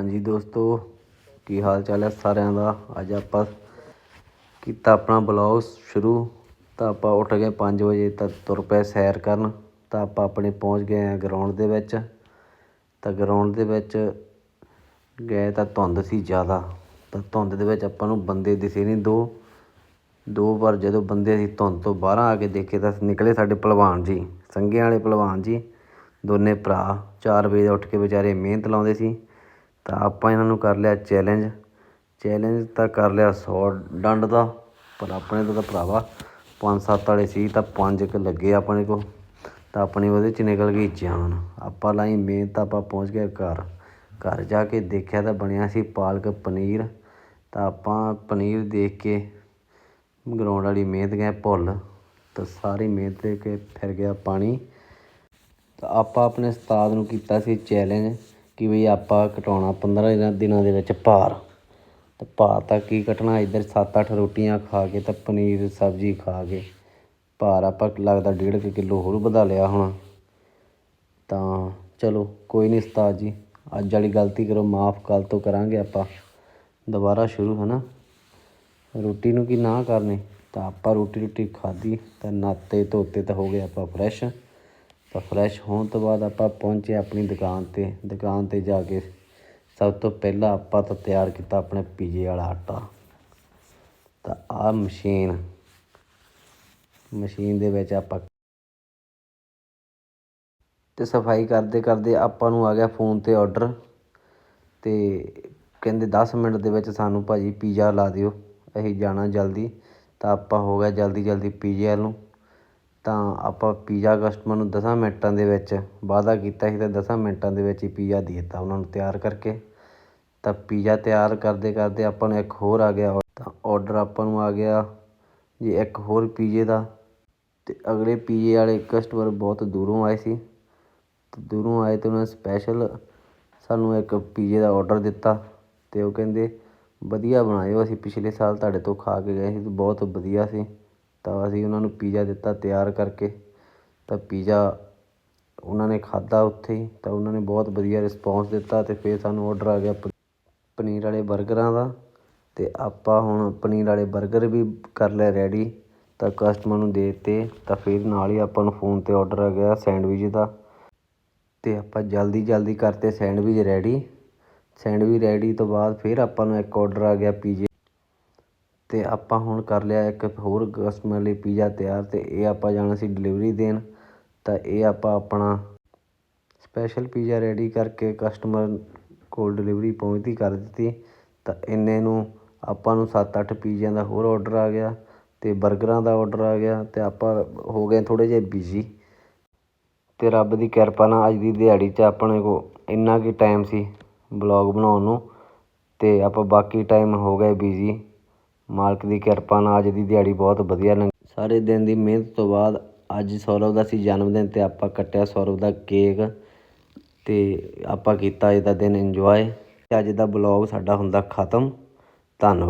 ਹਾਂਜੀ ਦੋਸਤੋ, ਕੀ ਹਾਲ ਚਾਲ ਹੈ ਸਾਰਿਆਂ ਦਾ? ਅੱਜ ਆਪਾਂ ਕੀਤਾ ਆਪਣਾ ਬਲੌਗ ਸ਼ੁਰੂ। ਤਾਂ ਆਪਾਂ ਉੱਠ ਗਏ 5 ਵਜੇ, ਤਾਂ ਤੁਰ ਪਏ ਸੈਰ ਕਰਨ। ਤਾਂ ਆਪਾਂ ਆਪਣੇ ਪਹੁੰਚ ਗਏ ਆ ਗਰਾਊਂਡ ਦੇ ਵਿੱਚ। ਤਾਂ ਗਰਾਊਂਡ ਦੇ ਵਿੱਚ ਗਏ ਤਾਂ ਧੁੰਦ ਸੀ ਜ਼ਿਆਦਾ। ਤਾਂ ਧੁੰਦ ਦੇ ਵਿੱਚ ਆਪਾਂ ਨੂੰ ਬੰਦੇ ਦਿਸੇ ਨਹੀਂ ਦੋ। ਦੋ ਵਾਰ ਜਦੋਂ ਬੰਦੇ ਅਸੀਂ ਧੁੰਦ ਤੋਂ ਬਾਹਰ ਆ ਕੇ ਦੇਖੇ ਤਾਂ ਨਿਕਲੇ ਸਾਡੇ ਪਹਿਲਵਾਨ ਜੀ। ਸੰਘਿਆਂ ਵਾਲੇ ਪਹਿਲਵਾਨ ਜੀ। ਦੋਨੇ ਭਰਾ 4 ਵਜੇ ਉੱਠ ਕੇ ਵਿਚਾਰੇ ਮਿਹਨਤ ਲਾਉਂਦੇ ਸੀ। ਤਾਂ ਆਪਾਂ ਇਹਨਾਂ ਨੂੰ ਕਰ ਲਿਆ ਚੈਲੇਂਜ ਚੈਲੇਂਜ ਤਾਂ ਕਰ ਲਿਆ 100 ਡੰਡ ਦਾ, ਪਰ ਆਪਣੇ ਤੋਂ ਤਾਂ ਭਰਾਵਾ ਪੰਜ ਸੱਤ ਵਾਲੇ ਸੀ, ਤਾਂ ਪੰਜ ਕੁ ਲੱਗੇ ਆਪਣੇ ਕੋਲ। ਤਾਂ ਆਪਣੀ ਉਹਦੇ ਚ ਨਿਕਲ ਗਈ ਜਾਨ। ਆਪਾਂ ਲਾਈ ਮਿਹਨਤ, ਆਪਾਂ ਪਹੁੰਚ ਗਏ ਘਰ। ਘਰ ਜਾ ਕੇ ਦੇਖਿਆ ਤਾਂ ਬਣਿਆ ਸੀ ਪਾਲਕ ਪਨੀਰ। ਤਾਂ ਆਪਾਂ ਪਨੀਰ ਦੇਖ ਕੇ ਗਰਾਊਂਡ ਵਾਲੀ ਮਿਹਨਤ ਗਏ ਭੁੱਲ। ਤਾਂ ਸਾਰੀ ਮਿਹਨਤ ਦੇ ਕੇ ਫਿਰ ਗਿਆ ਪਾਣੀ। ਤਾਂ ਆਪਾਂ ਆਪਣੇ ਉਸਤਾਦ ਨੂੰ ਕੀਤਾ ਸੀ ਚੈਲੇਂਜ ਕਿ ਵੀ ਆਪਾਂ ਘਟਾਉਣਾ 15 ਦਿਨਾਂ- ਦੇ ਵਿੱਚ ਭਾਰ। ਤਾਂ ਭਾਰ ਤਾਂ ਕੀ ਘਟਣਾ ਇੱਧਰ 7-8 ਰੋਟੀਆਂ ਖਾ ਕੇ ਤਾਂ ਪਨੀਰ ਸਬਜ਼ੀ ਖਾ ਕੇ ਭਾਰ ਆਪਾਂ ਲੱਗਦਾ ਡੇਢ ਕੁ ਕਿਲੋ ਹੋਰ ਵਧਾ ਲਿਆ ਹੋਣਾ। ਤਾਂ ਚਲੋ, ਕੋਈ ਨਹੀਂ ਉਸਤਾਦ ਜੀ, ਅੱਜ ਵਾਲੀ ਗਲਤੀ ਕਰੋ, ਮਾਫ ਕੱਲ ਤੋਂ ਕਰਾਂਗੇ ਆਪਾਂ। ਦੁਬਾਰਾ ਸ਼ੁਰੂ ਹੈ ਨਾ ਰੋਟੀ ਨੂੰ ਕੀ ਨਾ ਕਰਨੀ? ਤਾਂ ਆਪਾਂ ਰੋਟੀ ਰੋਟੀ ਖਾਧੀ, ਤਾਂ ਨਾਤੇ ਧੋਤੇ ਤਾਂ ਹੋ ਗਏ ਆਪਾਂ ਫਰੈਸ਼। ਤਾਂ ਫਰੈਸ਼ ਹੋਣ ਤੋਂ ਬਾਅਦ ਆਪਾਂ ਪਹੁੰਚੇ ਆਪਣੀ ਦੁਕਾਨ ਤੇ। ਦੁਕਾਨ ਤੇ ਜਾ ਕੇ ਸਭ ਤੋਂ ਪਹਿਲਾਂ ਆਪਾਂ ਤਾਂ ਤਿਆਰ ਕੀਤਾ ਆਪਣੇ ਪੀਜੇ ਵਾਲਾ ਆਟਾ। ਤਾਂ ਆਹ ਮਸ਼ੀਨ ਮਸ਼ੀਨ ਦੇ ਵਿੱਚ ਆਪਾਂ ਤੇ ਸਫ਼ਾਈ ਕਰਦੇ ਕਰਦੇ ਆਪਾਂ ਨੂੰ ਆ ਗਿਆ ਫੋਨ ਤੇ ਆਰਡਰ ਤੇ ਕਹਿੰਦੇ 10 ਮਿੰਟ ਦੇ ਵਿੱਚ ਸਾਨੂੰ ਭਾਜੀ ਪੀਜ਼ਾ ਲਾ ਦਿਓ, ਅਸੀਂ ਜਾਣਾ ਜਲਦੀ। ਤਾਂ ਆਪਾਂ ਹੋ ਗਿਆ ਜਲਦੀ ਜਲਦੀ ਪੀਜ਼ੇ ਵੱਲ ਨੂੰ। ਤਾਂ ਆਪਾਂ ਪੀਜ਼ਾ ਕਸਟਮਰ ਨੂੰ 10 ਮਿੰਟਾਂ ਦੇ ਵਿੱਚ ਵਾਅਦਾ ਕੀਤਾ ਸੀ ਤਾਂ 10 ਮਿੰਟਾਂ ਦੇ ਵਿੱਚ ਹੀ ਪੀਜ਼ਾ ਦੇ ਦਿੱਤਾ ਉਹਨਾਂ ਨੂੰ ਤਿਆਰ ਕਰਕੇ। ਤਾਂ ਪੀਜ਼ਾ ਤਿਆਰ ਕਰਦੇ ਕਰਦੇ ਆਪਾਂ ਨੂੰ ਇੱਕ ਹੋਰ ਆ ਗਿਆ ਤਾਂ ਔਡਰ ਆਪਾਂ ਨੂੰ ਆ ਗਿਆ ਜੀ ਇੱਕ ਹੋਰ ਪੀਜ਼ੇ ਦਾ। ਅਤੇ ਅਗਲੇ ਪੀਜ਼ੇ ਵਾਲੇ ਕਸਟਮਰ ਬਹੁਤ ਦੂਰੋਂ ਆਏ ਸੀ। ਤੇ ਦੂਰੋਂ ਆਏ ਅਤੇ ਉਹਨਾਂ ਨੇ ਸਪੈਸ਼ਲ ਸਾਨੂੰ ਇੱਕ ਪੀਜ਼ੇ ਦਾ ਔਡਰ ਦਿੱਤਾ ਅਤੇ ਉਹ ਕਹਿੰਦੇ, ਵਧੀਆ ਬਣਾਇਓ ਅਸੀਂ ਪਿਛਲੇ ਸਾਲ ਤੁਹਾਡੇ ਤੋਂ ਖਾ ਕੇ ਗਏ ਸੀ ਬਹੁਤ ਵਧੀਆ ਸੀ। ਤਾਂ ਅਸੀਂ ਉਹਨਾਂ ਨੂੰ ਪੀਜ਼ਾ ਦਿੱਤਾ ਤਿਆਰ ਕਰਕੇ। ਤਾਂ ਪੀਜ਼ਾ ਉਹਨਾਂ ਨੇ ਖਾਧਾ ਉੱਥੇ ਹੀ, ਤਾਂ ਉਹਨਾਂ ਨੇ ਬਹੁਤ ਵਧੀਆ ਰਿਸਪੋਂਸ ਦਿੱਤਾ ਅਤੇ ਫਿਰ ਸਾਨੂੰ ਔਡਰ ਆ ਗਿਆ ਪ- ਪਨੀਰ ਵਾਲੇ ਬਰਗਰਾਂ ਦਾ। ਅਤੇ ਆਪਾਂ ਹੁਣ ਪਨੀਰ ਵਾਲੇ ਬਰਗਰ ਵੀ ਕਰ ਲਿਆ ਰੈਡੀ ਤਾਂ ਕਸਟਮਰ ਨੂੰ ਦੇ ਦਿੱਤੇ, ਤਾਂ ਫਿਰ ਨਾਲ ਹੀ ਆਪਾਂ ਨੂੰ ਫੋਨ ਤੇ ਔਡਰ ਆ ਗਿਆ ਸੈਂਡਵਿਚ ਦਾ। ਅਤੇ ਆਪਾਂ ਜਲਦੀ ਜਲਦੀ ਕਰਤੇ ਸੈਂਡਵਿਚ ਰੈਡੀ ਸੈਂਡਵਿਚ ਰੈਡੀ ਤੋਂ ਬਾਅਦ ਫਿਰ ਆਪਾਂ ਨੂੰ ਇੱਕ ਔਡਰ ਆ ਗਿਆ ਪੀਜ਼ੇ ਅਤੇ ਆਪਾਂ ਹੁਣ ਕਰ ਲਿਆ ਇੱਕ ਹੋਰ ਕਸਟਮਰ ਲਈ ਪੀਜ਼ਾ ਤਿਆਰ ਅਤੇ ਇਹ ਆਪਾਂ ਜਾਣਾ ਸੀ ਡਿਲੀਵਰੀ ਦੇਣ। ਤਾਂ ਇਹ ਆਪਾਂ ਆਪਣਾ ਸਪੈਸ਼ਲ ਪੀਜ਼ਾ ਰੈਡੀ ਕਰਕੇ ਕਸਟਮਰ ਕੋਲ ਡਿਲੀਵਰੀ ਪਹੁੰਚਦੀ ਕਰ ਦਿੱਤੀ। ਤਾਂ ਇੰਨੇ ਨੂੰ ਆਪਾਂ ਨੂੰ 7-8 ਪੀਜ਼ਿਆਂ ਦਾ ਹੋਰ ਔਡਰ ਆ ਗਿਆ ਅਤੇ ਬਰਗਰਾਂ ਦਾ ਔਡਰ ਆ ਗਿਆ ਅਤੇ ਆਪਾਂ ਹੋ ਗਏ ਥੋੜ੍ਹੇ ਜਿਹੇ ਬਿਜ਼ੀ ਅਤੇ ਰੱਬ ਦੀ ਕਿਰਪਾ ਨਾਲ ਅੱਜ ਦੀ ਦਿਹਾੜੀ 'ਚ ਆਪਣੇ ਕੋਲ ਇੰਨਾ ਕੁ ਟਾਈਮ ਸੀ ਬਲੌਗ ਬਣਾਉਣ ਨੂੰ ਅਤੇ ਆਪਾਂ ਬਾਕੀ ਟਾਈਮ ਹੋ ਗਏ ਬਿਜ਼ੀ ਮਾਲਕ ਦੀ ਕਿਰਪਾ ਨਾਲ ਅੱਜ ਦੀ ਦਿਹਾੜੀ ਬਹੁਤ ਵਧੀਆ ਲੰਘੀ ਸਾਰੇ ਦਿਨ ਦੀ ਮਿਹਨਤ ਤੋਂ ਬਾਅਦ ਅੱਜ ਸੌਰਵ ਦਾ ਸੀ ਜਨਮ ਦਿਨ ਤੇ ਆਪਾਂ ਕੱਟਿਆ ਸੌਰਵ ਦਾ ਕੇਕ ਤੇ ਆਪਾਂ ਕੀਤਾ ਅੱਜ ਦਾ ਦਿਨ ਇੰਜੋਏ ਤੇ ਅੱਜ ਦਾ ਬਲੌਗ ਸਾਡਾ ਹੁੰਦਾ ਖਤਮ। ਧੰਨਵਾਦ।